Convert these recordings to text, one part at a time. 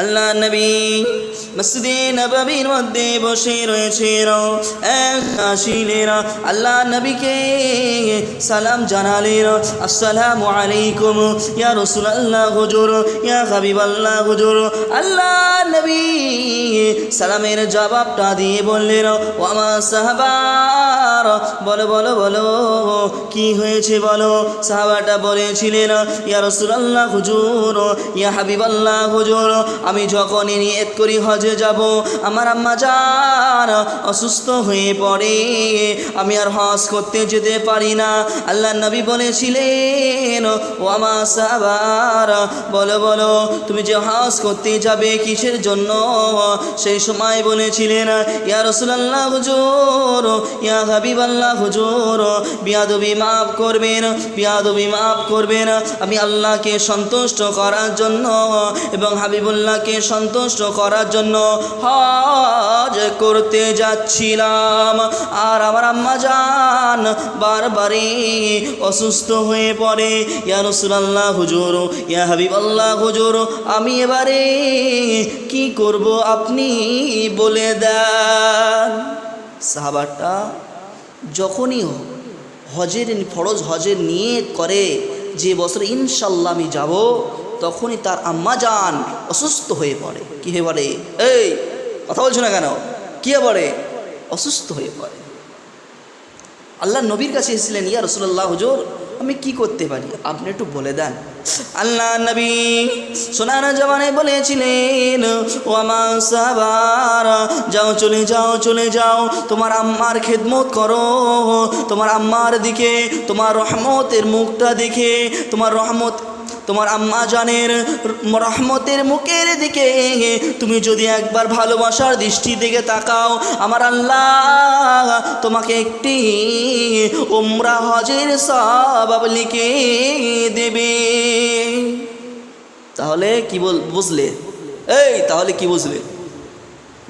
আল্লাহ নবী মসজিদে নবীর মধ্যে বসে রয়েছেন এক আসিলেরা আল্লাহ নবীকে সালাম জানালেন আসসালামু আলাইকুম, ইয়া রসুল আল্লাহ হুজুর, ইয়া হাবিবাল্লাহ হুজুর। আল্লাহ নবী সালামের জবাবটা দিয়ে বললেন, ও আমার সাহাবার, বলো বলো বলো, কি হয়েছে বলো? সাহাবাটা বলেছিলেন, ইয়া রাসূলুল্লাহ, হুজুর, ইয়া হাবিবাল্লাহ, হুজুর, আমি যখনই নিয়ত করি হজে যাব, আমার আম্মা যান অসুস্থ হয়ে পড়ে, আমি আর হজ করতে যেতে পারি না। আল্লাহ নবী বলেছিলেন, ও আমার সাহাবার, বলো বলো, তুমি যে হজ করতে যাবে কিসের জন্য? সেই সময় বলেছিলেন, ইয়া রসুলাল্লাহ হুজুর, ইয়া হাবিবাল্লাহ হুজুর, বিয়াদবি মাফ করবেন, বিয়াদবি মাফ করবেন। আমি আল্লাহকে সন্তুষ্ট করার জন্য এবং হাবিবুল্লাহকে সন্তুষ্ট করার জন্য হজ করতে যাচ্ছিলাম। আর আমার আম্মা যান বারবারই অসুস্থ হয়ে পড়ে, ইয়া রসুলাল্লাহ হুজুর, ইয়া হাবিব আল্লাহ হুজুর, আমি এবারে কি করব আপনি? বলে দেন। সাহাবাটা যখনই হজের ফরজ হজের নিয়ে করে যে বছর ইনশাল্লাহ আমি যাব, তখনই তার আম্মা যান অসুস্থ হয়ে পড়ে। কী হয়ে পড়ে? এই, কথা বলছো না কেন? কী পড়ে? অসুস্থ হয়ে পড়ে। আল্লাহ নবীর কাছে এসেছিলেন, ইয়া রসুল্লাহ হুজুর, আমি কি করতে পারি? আপনি একটু বলে দেন। আল্লাহ নবী সোনার জমানে বলেছিলেন ও আমার সাবার, যাও চলে যাও চলে যাও, তোমার আম্মার খেদমত করো, তোমার আম্মার দিকে, তোমার রহমতের মুখটা দেখে, তোমার রহমত তোমার আম্মা জানের রহমতের মুখের দিকে তুমি যদি একবার ভালোবাসার দৃষ্টি দিকে তাকাও, আমার আল্লাহ তোমাকে একটি ওমরা হজের সবাব লিখে দেবে। তাহলে কি বল, বুঝলে? এই, তাহলে কি বুঝলে?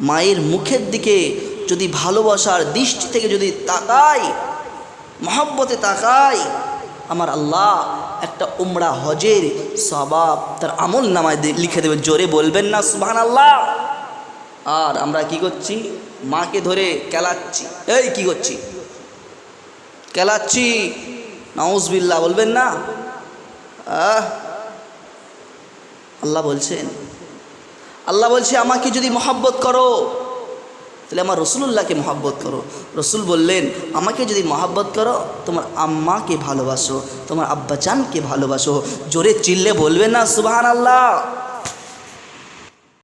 মায়ের মুখের দিকে যদি ভালোবাসার দৃষ্টি থেকে যদি তাকাই, মহব্বতে তাকাই আমার আল্লাহ একটা উমরা হজের সবাব তার আমল নামায় লিখে দেবে। জোরে বলবেন না সুবহান আল্লাহ আর আমরা কি করছি? মাকে ধরে কেলাচ্ছি। এই, কি করছি? কেলাচ্ছি। নাউজবিল্লা বলবেন না? আল্লাহ বলছেন, আল্লাহ বলছে, আমাকে যদি মহাব্বত করো। তাহলে আমার রসুল্লাহকে মহাব্বত করো। রসুল বললেন, আমাকে যদি মহাব্বত করো, তোমার আম্মাকে ভালোবাসো, তোমার আব্বাচানকে ভালোবাসো। জোরে চিল্লে বলবে না সুবাহ আল্লাহ